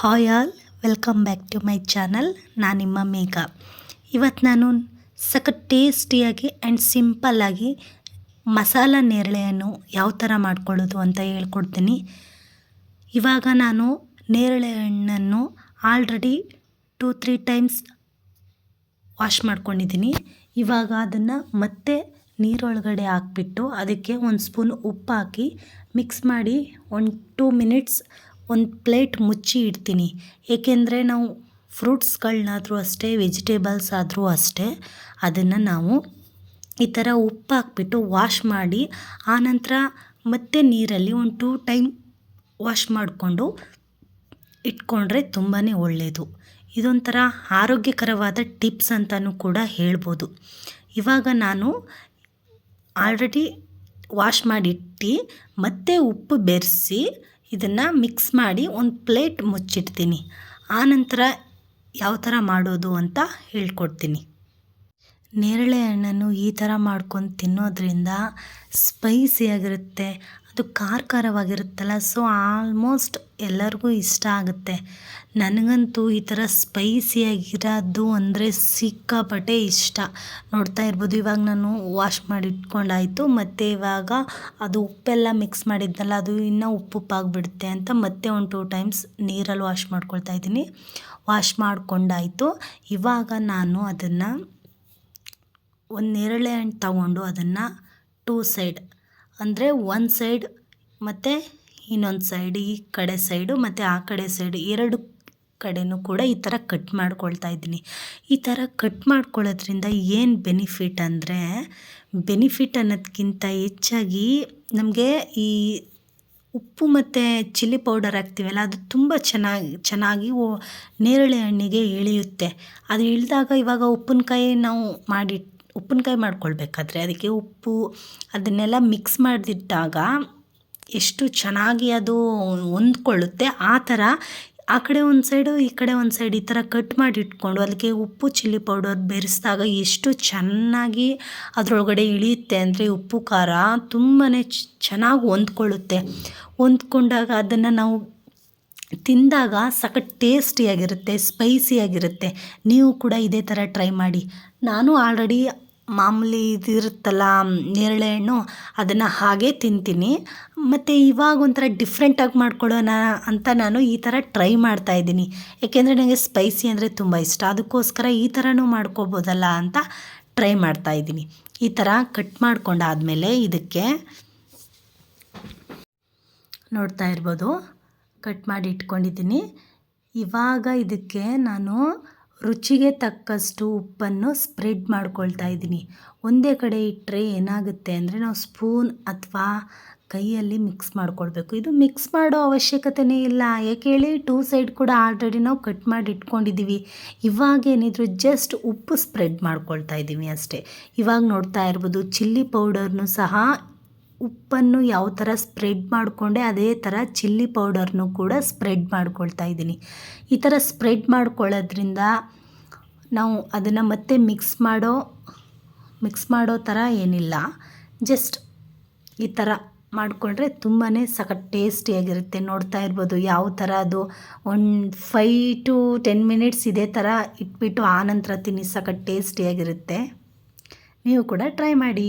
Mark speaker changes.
Speaker 1: Hi all, welcome back to my channel. ನಾನು ನಿಮ್ಮ ಮೇಘ. ಇವತ್ತು ನಾನು ಸಖತ್ ಟೇಸ್ಟಿಯಾಗಿ ಆ್ಯಂಡ್ ಸಿಂಪಲ್ಲಾಗಿ ಮಸಾಲ ನೇರಳೆಯನ್ನು ಯಾವ ಥರ ಮಾಡ್ಕೊಳ್ಳೋದು ಅಂತ ಹೇಳ್ಕೊಡ್ತೀನಿ. ಇವಾಗ ನಾನು ನೇರಳೆ ಹಣ್ಣನ್ನು already two, three times wash ಮಾಡ್ಕೊಂಡಿದ್ದೀನಿ. ಇವಾಗ ಅದನ್ನು ಮತ್ತೆ ನೀರೊಳಗಡೆ ಹಾಕ್ಬಿಟ್ಟು ಅದಕ್ಕೆ ಒಂದು ಸ್ಪೂನ್ ಉಪ್ಪು ಹಾಕಿ ಮಿಕ್ಸ್ ಮಾಡಿ ಒಂದು ಟೂ ಮಿನಿಟ್ಸ್ ಒಂದು ಪ್ಲೇಟ್ ಮುಚ್ಚಿ ಇಡ್ತೀನಿ. ಏಕೆಂದರೆ ನಾವು ಫ್ರೂಟ್ಸ್ಗಳನ್ನಾದರೂ ಅಷ್ಟೇ ವೆಜಿಟೇಬಲ್ಸ್ ಆದರೂ ಅಷ್ಟೇ, ಅದನ್ನು ನಾವು ಈ ಥರ ಉಪ್ಪು ಹಾಕ್ಬಿಟ್ಟು ವಾಶ್ ಮಾಡಿ, ಆನಂತರ ಮತ್ತೆ ನೀರಲ್ಲಿ ಒಂದು ಟೂ ಟೈಮ್ ವಾಶ್ ಮಾಡಿಕೊಂಡು ಇಟ್ಕೊಂಡ್ರೆ ತುಂಬಾ ಒಳ್ಳೆಯದು ಇದೊಂಥರ ಆರೋಗ್ಯಕರವಾದ ಟಿಪ್ಸ್ ಅಂತಲೂ ಕೂಡ ಹೇಳ್ಬೋದು. ಇವಾಗ ನಾನು ಆಲ್ರೆಡಿ ವಾಶ್ ಮಾಡಿಟ್ಟು, ಮತ್ತೆ ಉಪ್ಪು ಬೆರೆಸಿ ಇದನ್ನು ಮಿಕ್ಸ್ ಮಾಡಿ ಒಂದು ಪ್ಲೇಟ್ ಮುಚ್ಚಿಡ್ತೀನಿ. ಆನಂತರ ಯಾವ ಥರ ಮಾಡೋದು ಅಂತ ಹೇಳ್ಕೊಡ್ತೀನಿ. ನೇರಳೆ ಹಣ್ಣನ್ನು ಈ ಥರ ಮಾಡ್ಕೊಂಡು ತಿನ್ನೋದ್ರಿಂದ ಸ್ಪೈಸಿಯಾಗಿರುತ್ತೆ ಅದು ಖಾರ ಖಾರವಾಗಿರುತ್ತಲ್ಲ ಸೊ ಆಲ್ಮೋಸ್ಟ್ ಎಲ್ಲರಿಗೂ ಇಷ್ಟ ಆಗುತ್ತೆ. ನನಗಂತೂ ಈ ಥರ ಸ್ಪೈಸಿಯಾಗಿರೋದು ಅಂದರೆ ಸಿಕ್ಕಾಪಟ್ಟೆ ಇಷ್ಟ. ನೋಡ್ತಾ ಇರ್ಬೋದು, ಇವಾಗ ನಾನು ವಾಶ್ ಮಾಡಿ ಇಟ್ಕೊಂಡಾಯಿತು ಮತ್ತು ಇವಾಗ ಅದು ಉಪ್ಪೆಲ್ಲ ಮಿಕ್ಸ್ ಮಾಡಿದ್ನಲ್ಲ, ಅದು ಇನ್ನೂ ಉಪ್ಪು ಉಪ್ಪಾಗಿಬಿಡುತ್ತೆ ಅಂತ ಮತ್ತೆ ಒಂದು ಟೂ ಟೈಮ್ಸ್ ನೀರಲ್ಲಿ ವಾಶ್ ಮಾಡ್ಕೊಳ್ತಾ ಇದ್ದೀನಿ. ವಾಶ್ ಮಾಡಿಕೊಂಡಾಯಿತು. ಇವಾಗ ನಾನು ಅದನ್ನು ಒಂದು ನೇರಳೆ ಹಣ್ಣು ತಗೊಂಡು ಅದನ್ನು ಟೂ ಸೈಡ್ ಅಂದರೆ ಒಂದು ಸೈಡ್ ಮತ್ತು ಇನ್ನೊಂದು ಸೈಡ್ ಈ ಕಡೆ ಸೈಡು ಮತ್ತು ಆ ಕಡೆ ಸೈಡು ಎರಡು ಕಡೆಯೂ ಕೂಡ ಈ ಥರ ಕಟ್ ಮಾಡ್ಕೊಳ್ತಾ ಇದ್ದೀನಿ. ಈ ಥರ ಕಟ್ ಮಾಡ್ಕೊಳ್ಳೋದ್ರಿಂದ ಏನು ಬೆನಿಫಿಟ್ ಅಂದರೆ ಬೆನಿಫಿಟ್ ಅನ್ನೋದಕ್ಕಿಂತ ಹೆಚ್ಚಾಗಿ ನಮಗೆ ಈ ಉಪ್ಪು ಮತ್ತು ಚಿಲ್ಲಿ ಪೌಡರ್ ಹಾಕ್ತೀವಲ್ಲ, ಅದು ತುಂಬ ಚೆನ್ನಾಗಿ ಚೆನ್ನಾಗಿ ನೇರಳೆ ಹಣ್ಣಿಗೆ ಇಳಿಯುತ್ತೆ ಅದು ಇಳಿದಾಗ ಇವಾಗ ಉಪ್ಪಿನಕಾಯಿ ನಾವು ಮಾಡಿ ಉಪ್ಪಿನಕಾಯಿ ಮಾಡ್ಕೊಳ್ಬೇಕಾದ್ರೆ ಅದಕ್ಕೆ ಉಪ್ಪು, ಅದನ್ನೆಲ್ಲ ಮಿಕ್ಸ್ ಮಾಡಿದಿಟ್ಟಾಗ ಎಷ್ಟು ಚೆನ್ನಾಗಿ ಅದು ಹೊಂದ್ಕೊಳ್ಳುತ್ತೆ. ಆ ಥರ ಆ ಕಡೆ ಒಂದು ಸೈಡು ಈ ಕಡೆ ಒಂದು ಸೈಡ್ ಈ ಥರ ಕಟ್ ಮಾಡಿ ಇಟ್ಕೊಂಡು ಅದಕ್ಕೆ ಉಪ್ಪು ಚಿಲ್ಲಿ ಪೌಡರ್ ಬೆರೆಸಿದಾಗ ಎಷ್ಟು ಚೆನ್ನಾಗಿ ಅದರೊಳಗಡೆ ಇಳಿಯುತ್ತೆ ಅಂದರೆ ಉಪ್ಪು, ಖಾರ ತುಂಬಾ ಚೆನ್ನಾಗಿ ಹೊಂದ್ಕೊಳ್ಳುತ್ತೆ. ಹೊಂದ್ಕೊಂಡಾಗ ಅದನ್ನು ನಾವು ತಿಂದಾಗ ಸಖತ್ ಟೇಸ್ಟಿಯಾಗಿರುತ್ತೆ ಸ್ಪೈಸಿಯಾಗಿರುತ್ತೆ ನೀವು ಕೂಡ ಇದೇ ಥರ ಟ್ರೈ ಮಾಡಿ. ನಾನು ಆಲ್ರೆಡಿ ಮಾಮೂಲಿ ಇದಿರುತ್ತಲ್ಲ ನೇರಳೆ ಹಣ್ಣು, ಅದನ್ನು ಹಾಗೆ ತಿಂತೀನಿ. ಮತ್ತು ಇವಾಗ ಒಂಥರ ಡಿಫ್ರೆಂಟಾಗಿ ಮಾಡ್ಕೊಳ್ಳೋಣ ಅಂತ ನಾನು ಈ ಥರ ಟ್ರೈ ಮಾಡ್ತಾ ಇದ್ದೀನಿ. ಏಕೆಂದರೆ ನನಗೆ ಸ್ಪೈಸಿ ಅಂದರೆ ತುಂಬ ಇಷ್ಟ. ಅದಕ್ಕೋಸ್ಕರ ಈ ಥರನೂ ಮಾಡ್ಕೋಬೋದಲ್ಲ ಅಂತ ಟ್ರೈ ಮಾಡ್ತಾ ಇದ್ದೀನಿ. ಈ ಥರ ಕಟ್ ಮಾಡ್ಕೊಂಡಾದಮೇಲೆ ಇದಕ್ಕೆ ನೋಡ್ತಾ ಇರ್ಬೋದು. ಕಟ್ ಮಾಡಿ ಇಟ್ಕೊಂಡಿದ್ದೀನಿ. ಇವಾಗ ಇದಕ್ಕೆ ನಾನು ರುಚಿಗೆ ತಕ್ಕಷ್ಟು ಉಪ್ಪನ್ನು ಸ್ಪ್ರೆಡ್ ಮಾಡ್ಕೊಳ್ತಾ ಇದ್ದೀನಿ. ಒಂದೇ ಕಡೆ ಇಟ್ಟರೆ ಏನಾಗುತ್ತೆ ಅಂದರೆ ನಾವು ಸ್ಪೂನ್ ಅಥವಾ ಕೈಯಲ್ಲಿ ಮಿಕ್ಸ್ ಮಾಡ್ಕೊಳ್ಬೇಕು. ಇದು ಮಿಕ್ಸ್ ಮಾಡೋ ಅವಶ್ಯಕತೆಯೇ ಇಲ್ಲ. ಯಾಕೆ ಹೇಳಿ ಟೂ ಸೈಡ್ ಕೂಡ ಆಲ್ರೆಡಿ ನಾವು ಕಟ್ ಮಾಡಿ ಇಟ್ಕೊಂಡಿದ್ದೀವಿ. ಇವಾಗ ಏನಿದ್ರು ಜಸ್ಟ್ ಉಪ್ಪು ಸ್ಪ್ರೆಡ್ ಮಾಡ್ಕೊಳ್ತಾ ಇದ್ದೀವಿ ಅಷ್ಟೇ. ಇವಾಗ ನೋಡ್ತಾ ಇರ್ಬೋದು ಚಿಲ್ಲಿ ಪೌಡರ್ನು ಸಹ ಉಪ್ಪನ್ನು ಯಾವ ಥರ ಸ್ಪ್ರೆಡ್ ಮಾಡಿಕೊಂಡೆ ಅದೇ ಥರ ಚಿಲ್ಲಿ ಪೌಡರ್ನು ಕೂಡ ಸ್ಪ್ರೆಡ್ ಮಾಡ್ಕೊಳ್ತಾ ಇದ್ದೀನಿ. ಈ ಥರ ಸ್ಪ್ರೆಡ್ ಮಾಡ್ಕೊಳ್ಳೋದ್ರಿಂದ ನಾವು ಅದನ್ನು ಮತ್ತೆ ಮಿಕ್ಸ್ ಮಾಡೋ ಮಿಕ್ಸ್ ಮಾಡೋ ಥರ ಏನಿಲ್ಲ. ಜಸ್ಟ್ ಈ ಥರ ಮಾಡಿಕೊಂಡ್ರೆ ತುಂಬಾ ಸಖತ್ ಟೇಸ್ಟಿಯಾಗಿರುತ್ತೆ. ನೋಡ್ತಾ ಇರ್ಬೋದು ಯಾವ ಥರ ಅದು ಒಂದು ಫೈ ಟು ಟೆನ್ ಮಿನಿಟ್ಸ್ ಇದೇ ಥರ ಇಟ್ಬಿಟ್ಟು ಆನಂತರ ತಿನ್ನಿ ಸಖತ್ ಟೇಸ್ಟಿಯಾಗಿರುತ್ತೆ. ನೀವು ಕೂಡ ಟ್ರೈ ಮಾಡಿ.